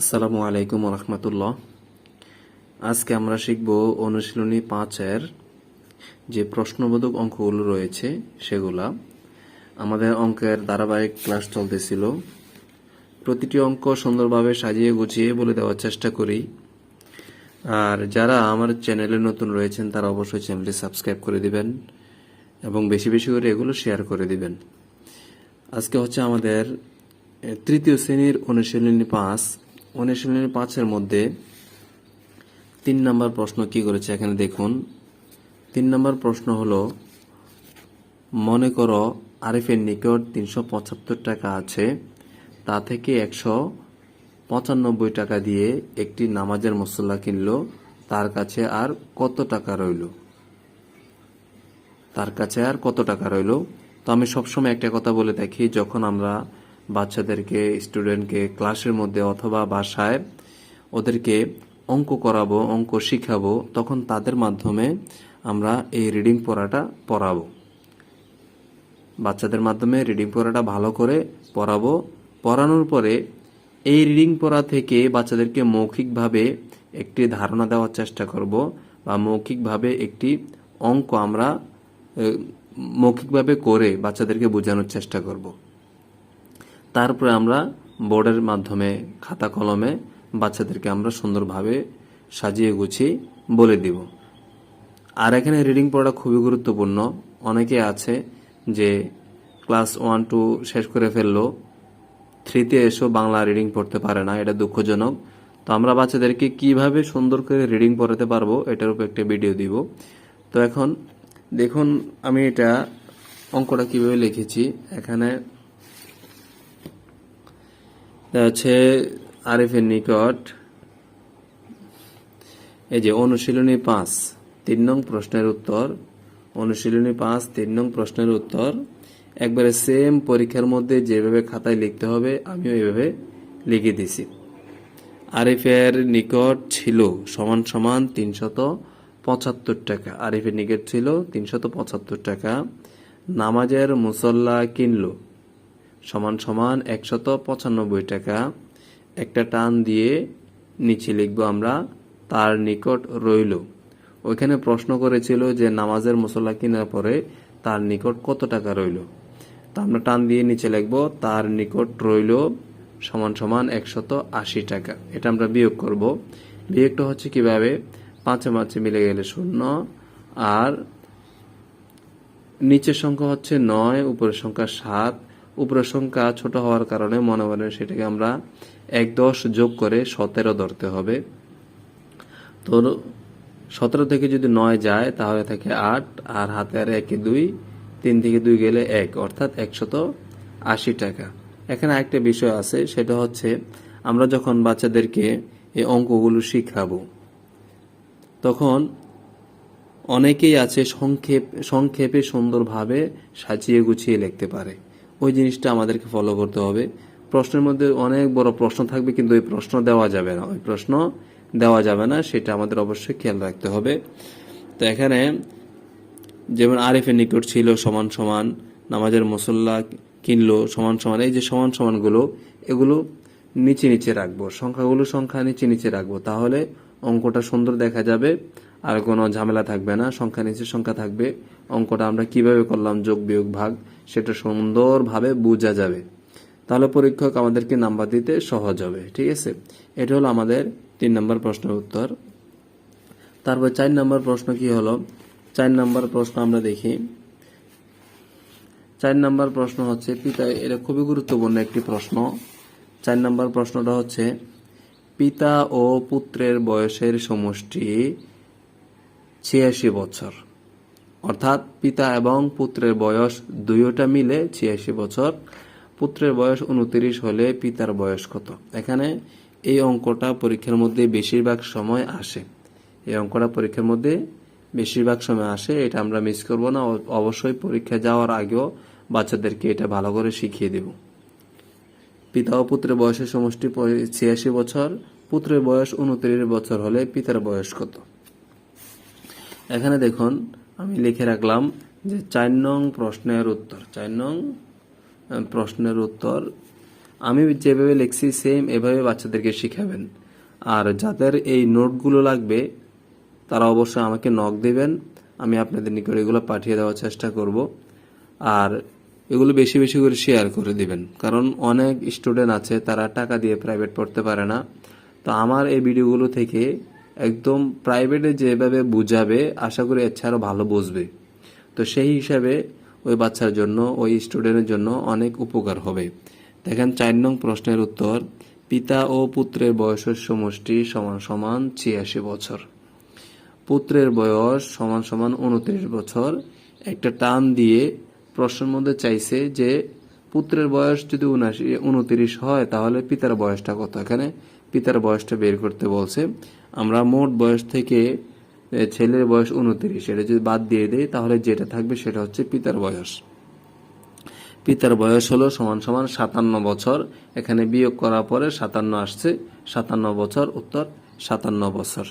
আসসালামু আলাইকুম রহমতুল্লাহ। আজকে আমরা শিখব অনুশীলনী পাঁচের যে প্রশ্নবোধক অঙ্কগুলো রয়েছে সেগুলা। আমাদের অঙ্কের ধারাবাহিক ক্লাস চলতেছিল। প্রতিটি অঙ্ক সুন্দরভাবে সাজিয়ে গুছিয়ে বলে দেওয়ার চেষ্টা করি। আর যারা আমার চ্যানেলে নতুন রয়েছেন, তারা অবশ্যই চ্যানেলটি সাবস্ক্রাইব করে দিবেন এবং বেশি বেশি করে এগুলো শেয়ার করে দিবেন। আজকে হচ্ছে আমাদের তৃতীয় শ্রেণির অনুশীলনী পাঁচ। অনুশীলনী পাঁচের মধ্যে তিন নম্বর প্রশ্ন কি করেছে? এখানে দেখুন। তিন নম্বর প্রশ্ন হলো, মনে করো আরিফের নিকট তিনশো পঁচাত্তর টাকা আছে, তা থেকে একশো পঁচানব্বই টাকা দিয়ে একটি নামাজের মশলা কিনলো, তার কাছে আর কত টাকা রইল? তার কাছে আর কত টাকা রইল? তো আমি সবসময় একটা কথা বলে থাকি যখন আমরা বাচ্চাদেরকে স্টুডেন্টকে ক্লাসের মধ্যে অথবা বাসায় ওদেরকে অঙ্ক করাবো, অঙ্ক শিখাবো, তখন তাদের মাধ্যমে আমরা এই রিডিং পড়াটা পড়াবো। বাচ্চাদের মাধ্যমে রিডিং পড়াটা ভালো করে পড়াবো। পড়ানোর পরে এই রিডিং পড়া থেকে বাচ্চাদেরকে মৌখিকভাবে একটি ধারণা দেওয়ার চেষ্টা করব বা মৌখিকভাবে একটি অঙ্ক আমরা মৌখিকভাবে করে বাচ্চাদেরকে বোঝানোর চেষ্টা করব। তারপরে আমরা বোর্ডের মাধ্যমে খাতা কলমে বাচ্চাদেরকে আমরা সুন্দরভাবে সাজিয়ে গুছিয়ে বলে দিব। আর এখানে রিডিং পড়াটা খুবই গুরুত্বপূর্ণ। অনেকে আছে যে ক্লাস ওয়ান টু শেষ করে ফেলল থ্রিতে এসেও বাংলা রিডিং পড়তে পারে না, এটা দুঃখজনক। তো আমরা বাচ্চাদেরকে কীভাবে সুন্দর করে রিডিং পড়াতে পারব, এটার উপর একটা ভিডিও দিব। তো এখন দেখুন আমি এটা অঙ্কটা কীভাবে লিখেছি। এখানে আছে আরিফের নিকট। এই যে অনুশীলনী পাঁচ, তিন নং প্রশ্নের উত্তর। অনুশীলনী পাঁচ, তিন নং প্রশ্নের উত্তর। একবারে সেম পরীক্ষার মধ্যে যেভাবে খাতায় লিখতে হবে, আমিও এভাবে লিখে দিছি। আরিফের নিকট ছিল সমান সমান তিনশত পঁচাত্তর টাকা। আরিফের নিকট ছিল তিনশত পঁচাত্তর টাকা। নামাজের মুসল্লা কিনলো। সমান সমান একশত পঁচানব্বই টাকা। একটা টান দিয়ে নিচে লিখব আমরা, তার নিকট রইল। ওইখানে প্রশ্ন করেছিল যে নামাজের মশলা কেনার পরে তার নিকট কত টাকা রইল? তা আমরা টান দিয়ে নিচে লিখব, তার নিকট রইল সমান সমান একশত আশি টাকা। এটা আমরা বিয়োগ করব। বিয়োগটা হচ্ছে কীভাবে? পাঁচে পাঁচে মিলে গেলে শূন্য, আর নিচের সংখ্যা হচ্ছে নয়, উপরের সংখ্যা সাত উপরের সংখ্যা ছোট হওয়ার কারণে মনে মনে সেটাকে আমরা এক দশ যোগ করে সতেরো ধরতে হবে। তো সতেরো থেকে যদি নয় যায়, তাহলে থাকে আট, আর হাতে আর একে দুই, তিন থেকে দুই গেলে এক, অর্থাৎ একশত আশি টাকা। এখানে একটা বিষয় আছে, সেটা হচ্ছে আমরা যখন বাচ্চাদেরকে এই অঙ্কগুলো শিখাবো, তখন অনেকেই আছে সংক্ষেপ সংক্ষেপে সুন্দরভাবে সাজিয়ে গুছিয়ে লিখতে পারে। ওই জিনিসটা আমাদেরকে ফলো করতে হবে। প্রশ্নের মধ্যে অনেক বড় প্রশ্ন থাকবে, কিন্তু ওই প্রশ্ন দেওয়া যাবে না। ওই প্রশ্ন দেওয়া যাবে না, সেটা আমাদের অবশ্যই খেয়াল রাখতে হবে। তো এখানে যেমন আরিফের নিকট ছিল সমান সমান, নামাজের মুসল্লা কিনলো সমান সমান, এই যে সমান সমানগুলো, এগুলো নিচে নিচে রাখব। সংখ্যাগুলো সংখ্যা নিচে নিচে রাখব। তাহলে অঙ্কটা সুন্দর দেখা যাবে, আর কোনো ঝামেলা থাকবে না। সংখ্যা নিচে সংখ্যা থাকবে। অঙ্কটা আমরা কীভাবে করলাম, যোগ বিয়োগ ভাগ সেটা সুন্দরভাবে বোঝা যাবে। তাহলে পরীক্ষক আমাদেরকে নাম্বার দিতে সহজ হবে, ঠিক আছে? এটা হলো আমাদের তিন নম্বর প্রশ্নের উত্তর। তারপর চার নম্বর প্রশ্ন কি হলো? চার নম্বর প্রশ্ন আমরা দেখি। চার নম্বর প্রশ্ন হচ্ছে, পিতা, এটা খুবই গুরুত্বপূর্ণ একটি প্রশ্ন। চার নম্বর প্রশ্নটা হচ্ছে, পিতা ও পুত্রের বয়সের সমষ্টি ছিয়াশি বছর। অর্থাৎ পিতা এবং পুত্রের বয়স দুইটা মিলে ছিয়াশি বছর। পুত্রের বয়স উনত্রিশ হলে পিতার বয়স কত? এখানে এই অঙ্কটা পরীক্ষার মধ্যে বেশিরভাগ সময় আসে। এই অঙ্কটা পরীক্ষার মধ্যে বেশিরভাগ সময় আসে, এটা আমরা মিস করব না। অবশ্যই পরীক্ষা যাওয়ার আগেও বাচ্চাদেরকে এটা ভালো করে শিখিয়ে দেব। পিতা ও পুত্রের বয়সের সমষ্টি ছিয়াশি বছর, পুত্রের বয়স উনত্রিশ বছর হলে পিতার বয়স কত? এখানে দেখুন আমি লিখে রাখলাম যে চার নং প্রশ্নের উত্তর, চার নং প্রশ্নের উত্তর। আমি যেভাবে লিখছি সেম এভাবে বাচ্চাদেরকে শিখাবেন। আর যাদের এই নোটগুলো লাগবে, তারা অবশ্যই আমাকে নক দেবেন। আমি আপনাদের নিকট এগুলো পাঠিয়ে দেওয়ার চেষ্টা করব। আর এগুলো বেশি বেশি করে শেয়ার করে দিবেন। কারণ অনেক স্টুডেন্ট আছে, তারা টাকা দিয়ে প্রাইভেট পড়তে পারে না। তো আমার এই ভিডিওগুলো থেকে একদম প্রাইভেটে যেভাবে বুঝাবে, আশা করি এর ছাড়াও ভালো বুঝবে। তো সেই হিসাবে ওই বাচ্চার জন্য, ওই স্টুডেন্টের জন্য অনেক উপকার হবে। দেখেন, চার নং প্রশ্নের উত্তর, পিতা ও পুত্রের বয়সের সমষ্টি সমান সমান ছিয়াশি বছর। পুত্রের বয়স সমান সমান উনত্রিশ বছর। একটা টান দিয়ে প্রশ্নের মধ্যে চাইছে যে পুত্রের বয়স যদি উনাশি উনত্রিশ হয়, তাহলে পিতার বয়সটা কত? এখানে পিতার বয়সটা বের করতে বলছে, আমরা মোট বয়স থেকে ছেলের বয়স উনত্রিশ। এটা যদি বাদ দিয়ে দেই, তাহলে যেটা থাকবে সেটা হচ্ছে পিতার বয়স। পিতার বয়স হলো সমান সমান সাতান্ন বছর। এখানে বিয়োগ করার পরে সাতান্ন আসছে, সাতান্ন বছর, উত্তর সাতান্ন বছর।